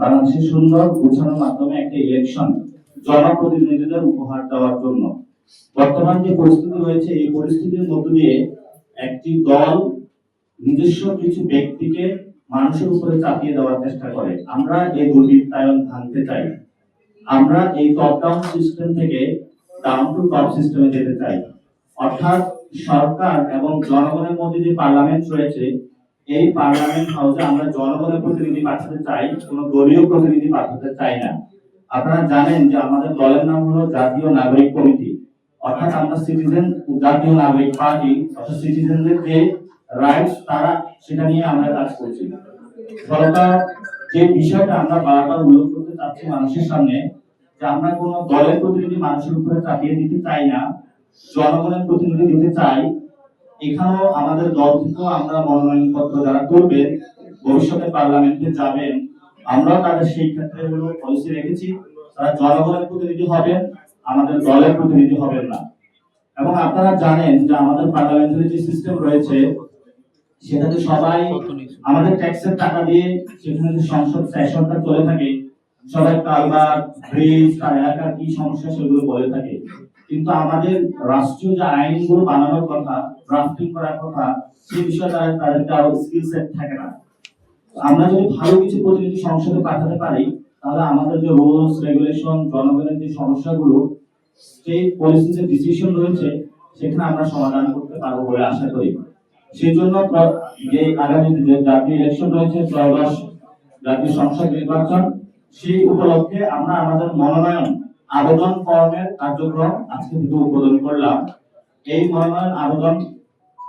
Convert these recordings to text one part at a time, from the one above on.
বাংলাদেশের সুন্দর গোছানোর মাধ্যমে একটা ইলেকশন জনপ্রতিনিধিদের উপহার দেওয়ার জন্য। বর্তমান যে পরিস্থিতি রয়েছে, এই পরিস্থিতির মধ্য দিয়ে একটি দল নিজস্ব কিছু ব্যক্তিকে মানুষের উপরে চাপিয়ে দেওয়ার চেষ্টা করে। আমরা এই দুর্বৃত্তায়ন ভাঙতে চাই। আমরা এই টপ ডাউন সিস্টেম থেকে ডাউন টু টপ সিস্টেমে যেতে চাই। অর্থাৎ সরকার এবং জনগণের মধ্যে যে পার্লামেন্ট রয়েছে এই পার্লামেন্ট হাউসে আমরা জনগণের প্রতিনিধি পাঠাতে চাই, কোন দলীয় প্রতিনিধি পাঠাতে চাই না। আপনারা জানেন যে আমাদের দলের নাম হলো জাতীয় নাগরিক কমিটি। অর্থাৎ আমরা সিটিজেন জাতীয় নাগরিক পার্টি, অর্থাৎ সিটিজেনদের যে রাইটস তারা সেটা নিয়ে আমরা কাজ করছি। সরকার যে বিষয়টা আমরা বারবার উল্লেখ করতে চাচ্ছি মানুষের সামনে, যে আমরা কোন দলের প্রতিনিধি মানুষের উপরে চাপিয়ে দিতে চাই না, জনগণের প্রতিনিধি দিতে চাই এখানেও আমাদের দল থেকেও আমরা মনোনয়ন পত্র যারা করবেন ভবিষ্যতে পার্লামেন্টে যাবেন, আমরাও তাদের সেই ক্ষেত্রে হলো পলিসি রেখেছি। তারা জনগণের প্রতিনিধি হবেন, আমাদের দলের প্রতিনিধি হবেন না। এবং আপনারা জানেন যে আমাদের পার্লামেন্টারি যে সিস্টেম রয়েছে, সেটাতে সবাই আমাদের ট্যাক্সের টাকা দিয়ে সেখানে যে সংসদ সেশনটা চলে থাকে, সবাই কারবার ব্রিজ তার এলাকার কি সমস্যা সেগুলো বলে থাকে। কিন্তু আমাদের রাষ্ট্রীয় যে আইনগুলো বানানোর কথা ড্রাফটিং করার কথা সেই বিষয়ে তারা তাদেরকে আরও স্কিল সেট থাকে না। আমরা যদি ভালো কিছু প্রতিনিধি সংসদে পাঠাতে পারি, তাহলে আমাদের যে রুলস রেগুলেশন জনগণের যে সমস্যাগুলো স্টেট পলিসি যে ডিসিশন রয়েছে, সেখানে আমরা সমাধান করতে পারব বলে আশা করি। সেই জন্য যে আগামী জাতীয় ইলেকশন রয়েছে ত্রয়োদশ জাতীয় সংসদ নির্বাচন, সেই উপলক্ষে আমরা আমাদের মনোনয়ন আবেদন ফর্মের কার্যক্রম আজকে থেকে উদ্বোধন করলাম। এই মনোনয়ন আবেদন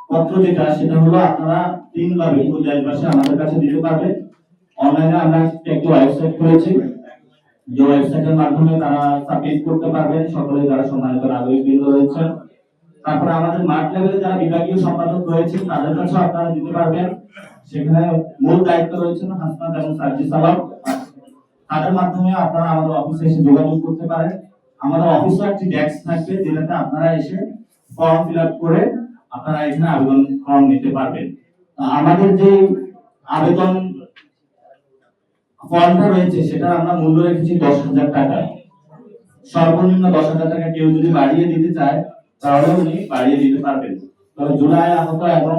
পত্র যেটা, সেটা হলো আপনারা তিনভাবে পুরো দেশবাসী আমাদের কাছে দিতে পারবে অনলাইনে আমরা একটি ওয়েবসাইট করেছি। যে ওয়েবসাইটের মাধ্যমে তারা সাবমিট করতে পারবেন। সকলে যারা সম্মানিত নাগরিক বৃন্দ রয়েছেন। তারপরে আমাদের মাঠ লেভেলে যারা বিভাগীয় সম্পাদক রয়েছে তাদের কাছে আপনারা দিতে পারবেন। সেখানে মূল দায়িত্ব রয়েছেন হাসনাত এবং সার্জি আলম। তাদের মাধ্যমে আপনারা আমাদের অফিসে এসে যোগাযোগ করতে পারেন। আমাদের অফিসে একটি ডেস্ক থাকবে, যেটাতে আপনারা এসে ফর্ম ফিল করে আপনারা এখানে আবেদন ফর্ম নিতে পারবেন। আমাদের যে আবেদন ফর্মটা রয়েছে সেটা আমরা মূল্য রেখেছি দশ হাজার টাকা। সর্বনিম্ন দশ হাজার টাকা কেউ যদি বাড়িয়ে দিতে চায় তাহলে উনি বাড়িয়ে দিতে পারবেন। তবে জুলাই আহত এবং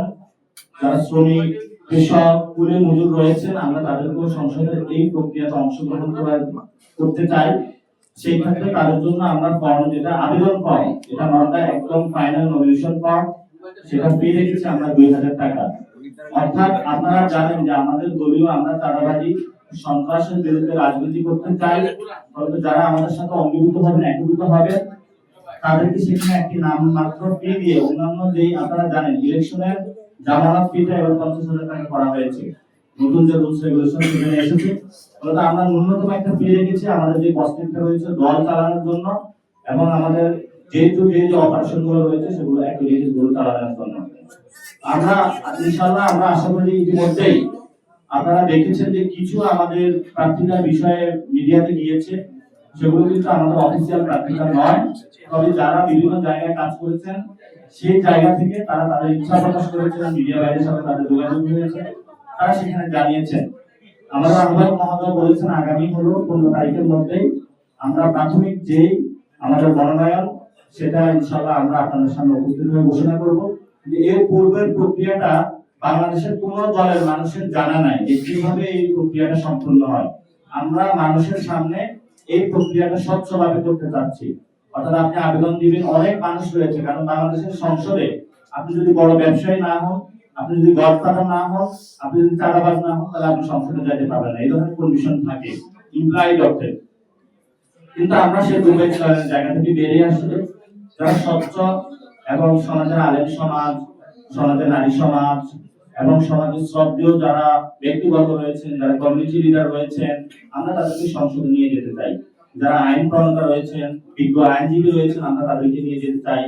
যারা শ্রমিক কৃষক কুলে মজুর রয়েছেন, আমরা তাদেরকেও সংসদের এই প্রক্রিয়াতে অংশগ্রহণ করার- করতে চাই। সেই ক্ষেত্রে তাদের জন্য আমরা ফর্ম যেটা আবেদন ফর্ম এটা নয়টা একদম ফাইনাল নমিনেশন ফর্ম সেটা ফি রেখেছি আমরা দুই হাজার টাকা। অর্থাৎ আপনারা জানেন যে আমাদের দলীয় আমরা চাঁদাবাজি, সন্ত্রাসের বিরুদ্ধে রাজনীতি করতে চাই ফলে যারা আমাদের সাথে অঙ্গীভূত হবেন একীভূত হবেন তাদেরকে সেখানে একটি নাম মাত্র ফি দিয়ে অন্যান্য যেই আপনারা জানেন ইলেকশনের জামানত ফিটা এবার পঞ্চাশ হাজার টাকা করা হয়েছে। নতুন যে রুলস রেগুলেশন সেখানে এসেছে। ফলে আমরা ন্যূনতম একটা ফি রেখেছি আমাদের যে কস্টিংটা রয়েছে দল চালানোর জন্য এবং আমাদের যেহেতু যে যে অপারেশনগুলো রয়েছে সেগুলো অ্যাক্টিভিটিসগুলো চালানোর জন্য। আমরা ইনশাল্লাহ আমরা আশা করি ইতিমধ্যেই আপনারা দেখেছেন যে কিছু আমাদের প্রার্থীরা বিষয়ে মিডিয়াতে গিয়েছে। সেগুলো কিন্তু আমাদের অফিসিয়াল প্রার্থীরা নয়। তবে যারা বিভিন্ন জায়গায় কাজ করেছেন, সেই জায়গা থেকে তারা তাদের ইচ্ছা প্রকাশ করেছেন মিডিয়া বাইরের সাথে তাদের যোগাযোগ হয়েছে। তারা সেখানে জানিয়েছেন। আমাদের আহ্বায়ক মহোদয় বলেছেন, আগামী হলো পনেরো তারিখের মধ্যেই আমরা প্রাথমিক যেই আমাদের মনোনয়ন, সেটা ইনশাল্লাহ আমরা আপনাদের সামনে উপস্থিত হয়ে ঘোষণা করব। এর পূর্বের প্রক্রিয়াটা বাংলাদেশের কোন দলের মানুষের জানা নাই যে কীভাবে এই প্রক্রিয়াটা সম্পূর্ণ হয়। আমরা মানুষের সামনে এই প্রক্রিয়াটা স্বচ্ছভাবে করতে চাচ্ছি। অর্থাৎ আপনি আবেদন দিবেন, অনেক মানুষ রয়েছে, কারণ বাংলাদেশের সংসদে আপনি যদি বড় ব্যবসায়ী না হন, আপনি যদি গডফাদার না হন, আপনি যদি চাঁদাবাজ না হন, তাহলে আপনি সংসদে যাইতে পারবেন না। এই ধরনের কন্ডিশন থাকে ইমপ্লয়েড অর্থে। কিন্তু আমরা সেই দুর্বল জায়গা থেকে বেরিয়ে আসলে যারা স্বচ্ছ এবং সমাজের আলেম সমাজ সমাজের নারী সমাজ এবং সমাজের শ্রদ্ধেয় যারা ব্যক্তিবর্গ রয়েছেন, যারা কমিউনিটি লিডার রয়েছেন, আমরা তাদেরকে সংসদে নিয়ে যেতে চাই। যারা আইন প্রণেতা রয়েছেন, বিজ্ঞ আইনজীবী রয়েছেন, আমরা তাদেরকে নিয়ে যেতে চাই।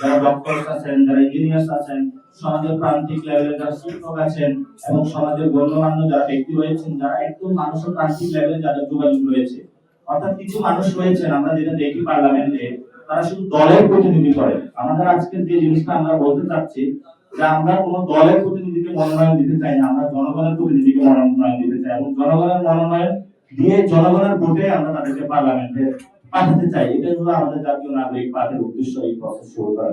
যারা ডক্টর আছেন, যারা ইঞ্জিনিয়ার্স আছেন, সমাজের প্রান্তিক লেভেলে যারা শিক্ষক আছেন এবং সমাজের গণ্যমান্য যারা ব্যক্তি রয়েছেন, যারা একদম মানুষের প্রান্তিক লেভেলে যাদের যোগাযোগ রয়েছে। অর্থাৎ কিছু মানুষ রয়েছেন, আমরা যেটা দেখি পার্লামেন্টে তারা শুধু দলের প্রতিনিধি করে। আমাদের আজকের যে জিনিসটা আমরা বলতে চাচ্ছি যে আমরা কোনো দলের প্রতিনিধিকে মনোনয়ন দিতে চাই না, আমরা জনগণের প্রতিনিধিকে মনোনয়ন দিতে চাই এবং জনগণের মনোনয়ন দিয়ে জনগণের ভোটে আমরা তাদেরকে পার্লামেন্টে পাঠাতে চাই। এটাই হলো আমাদের জাতীয় নাগরিক পার্টির উদ্দেশ্য এই প্রসেস শুরু করা